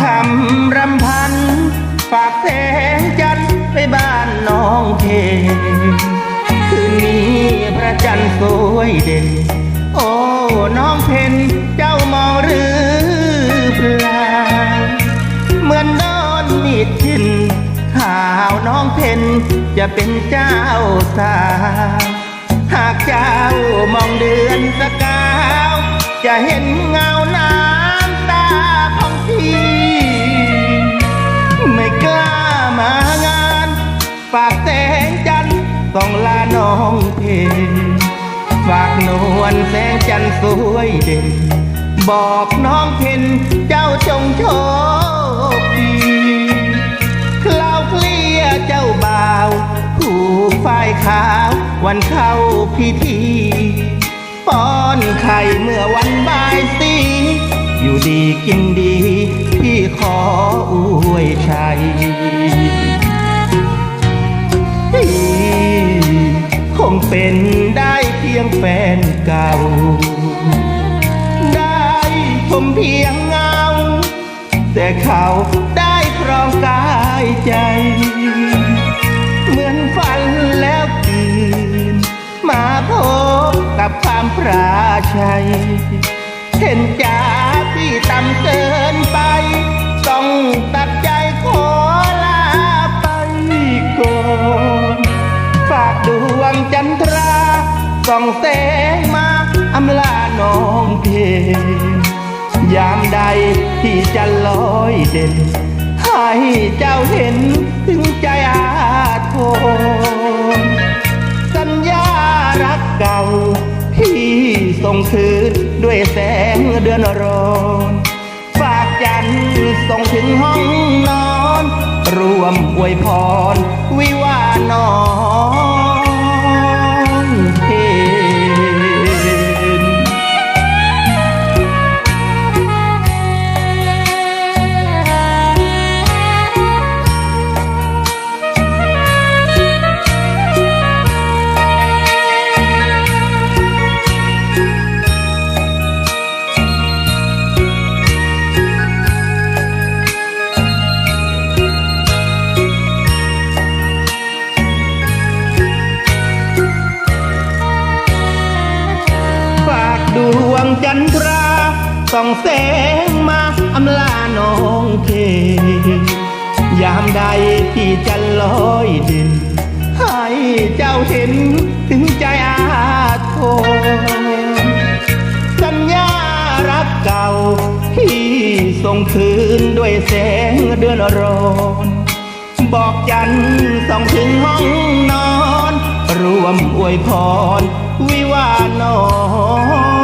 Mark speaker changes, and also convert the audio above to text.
Speaker 1: คำรำพัน ฝากแสงจันทร์ไปบ้านน้องเพคืนนี้พระจันทร์สวยเด่น โอ้ น้องเพนเจ้ามองหรือเปล่าเหมือนโดนมีดทิ่นข่าวน้องเพนจะเป็นเจ้าสาวหากเจ้ามองเดือนสกาว จะเห็นเงาหน้ำ กล้ามางาน ฝากแสงจันทร์ต้องลาน้องเพฝากนวลแสงจันทร์สวยเด่น บอกน้องเพนเจ้าจงโชคดีคลาวเคลียเจ้าบ่าวผู้ฝ่ายขาว วันเข้าพิธีป้อนไข่เมื่อวันบ่ายสีอยู่ดีกินดี ขออวยชัยคงเป็นได้เพียงแฟนเก่า ได้ผมเพียงเงา แต่เขาได้ครองกายใจ เหมือนฝันแล้วตื่นมาพบกับความปราชัยเห็นจ่าพี่ตำเกินไปต้อ ยามใดที่จะลอยเด่น ให้เจ้าเห็นถึงใจอาทรสัญญารักเก่าที่ส่งคืนด้วยแสงเดือนร้อนฝากจันทร์ส่งถึงห้องนอน รวมอวยพรวิวานอน จันทราส่องแสงมาอำลาน้องเท ยามใดที่จะลอยเด่นให้เจ้าเห็นถึงใจอาทรสัญญารักเก่าที่ส่งคืนด้วยแสงเดือนร้อนบอกจันทร์ส่องถึงห้องนอน รวมอวยพรวิวาห์นอน